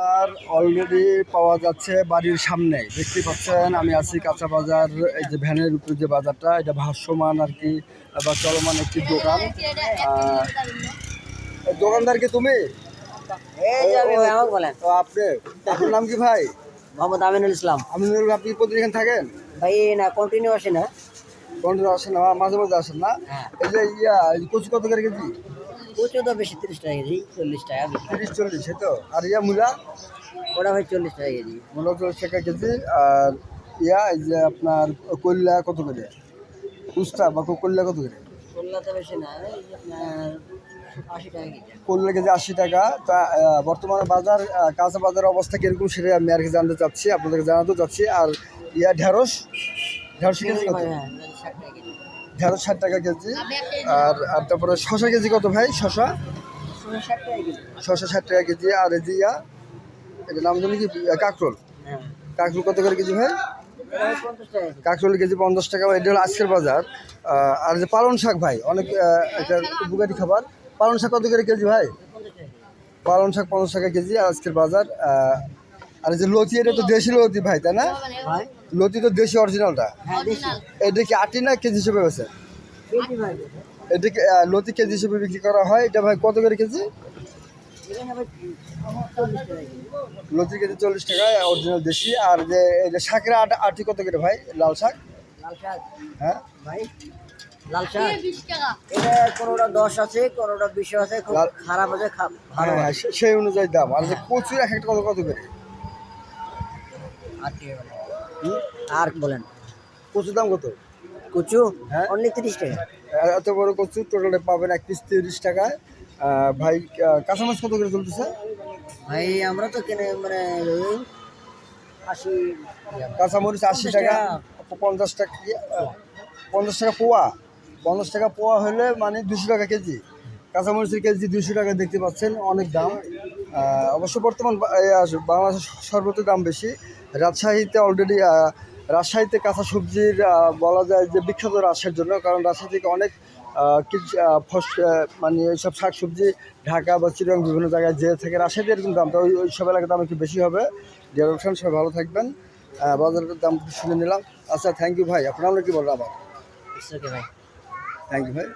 তার অলরেডি পাওয়া যাচ্ছে বাড়ির সামনে। দেখতে পাচ্ছেন আমি আছি কাঁচা বাজার এই যে ভ্যানের উপরে যে বাজারটা এটা ভাষ্যমান আর কি বা চলমান একটি দোকান। দোকানদার কি তুমি? এই আমি ভাই আমাকে বলেন। তো আপনি? আপনার নাম কি ভাই? মোহাম্মদ আমিনুল ইসলাম। আমি আপনি প্রতিদিন এখানে থাকেন? ভাই না কন্টিনিউ আসে না। কোনদিন আসেন না মাঝে মাঝে আসেন না? হ্যাঁ। এই যে ইয়া কচু কত করে কেজি? তো বেশি তিরিশ টাকা কেজি চল্লিশ টাকা তিরিশ চল্লিশ এই তো? আর ইয়া মূলা? ওটা ভাই চল্লিশ টাকা কেজি। মূলা চল্লিশ টাকা কেজি আর ইয়া এই যে আপনার কল্যা কত করে? উস্তা বা কল্যা কত করে? তো বেশি না টাকা কেজি। আশি টাকা। তা বর্তমানে বাজার কাঁচা বাজারের অবস্থা কীরকম সেটা আমি আর কি জানতে চাচ্ছি আপনাদেরকে জানাতে চাচ্ছি। আর ইয়া ঢেঁড়স? ঢেঁড়স কেজি কত? ঢেঁড়স ষাট টাকা কেজি। আর আর তারপরে শশা কেজি কত ভাই? শশা ছশো ষাট টাকা কেজি। আর এই যে ইয়া এটা নাম জানি কি? কাঁকরোল। হ্যাঁ। কাঁকরোল কত করে কেজি ভাই? কাঁকরোল কেজি পঞ্চাশ টাকা এটা হলো আজকের বাজার। আর যে পালং শাক ভাই অনেক এটা উপকারী খাবার। পালং শাক কত করে কেজি ভাই? পঞ্চাশ টাকা কেজি পালং শাক পঞ্চাশ টাকা কেজি আর আজকের বাজার। আর যে লতি এটা তো দেশি লতি ভাই তাই না? লতি তো দেশি অরিজিনালটা এটা কি আটি না কেজি হিসেবে বেছে কেজি ভাই। এটা কি লতি কেজি হিসেবে বিক্রি করা হয়? এটা ভাই কত করে কেজি? লতি কেজি চল্লিশ টাকা অরিজিনাল দেশি। আর যে এই যে শাকের আটা আটি কত করে ভাই? লাল শাক? হ্যাঁ? ভাই লাল শাক। এটা কোনোটা দশ আছে কোনোটা বিশ আছে লাল- খারাপ আছে ভালো হ্যাঁ সে- সেই অনুযায়ী দাম। আর যে কচুর এক একটা কত কত করে? আর বলেন। কচুর দাম কত? কচু? হ্যাঁ। অনলি তিরিশ টাকা। এত বড় কচু টোটালে পাবেন এক পিস তিরিশ টাকায় আহ, ভাই আহ, কাঁচামাচ কত করে চলতেছে? ভাই আমরা তো কিনে মানে আশি কাঁচামরিচ আশি টাকা টাকা। পঞ্চাশ টাকা পঞ্চাশ টাকা পোয়া। পঞ্চাশ টাকা পোয়া হলে মানে দুশো টাকা কেজি। কাঁচামরিচের কেজি দুশো টাকা দেখতে পাচ্ছেন অনেক দাম। অবশ্য বর্তমান বাংলাদেশের সর্বত্র দাম বেশি। রাজশাহীতে অলরেডি রাজশাহীতে কাঁচা সবজির বলা যায় যে বিখ্যাত রাজশাহীর জন্য কারণ রাজশাহী থেকে অনেক মানে এইসব শাক সবজি ঢাকা বা চিরং বিভিন্ন জায়গায় যেয়ে থাকে রাজশাহীতে এরকম দামটা ওই ওই সব এলাকার দাম একটু বেশি হবে। ডিয়ার সবাই ভালো থাকবেন। বাজারের দাম শুনে নিলাম। আচ্ছা থ্যাংক ইউ ভাই। আপনারা কি বলবেন আবার? থ্যাংক ইউ ভাই।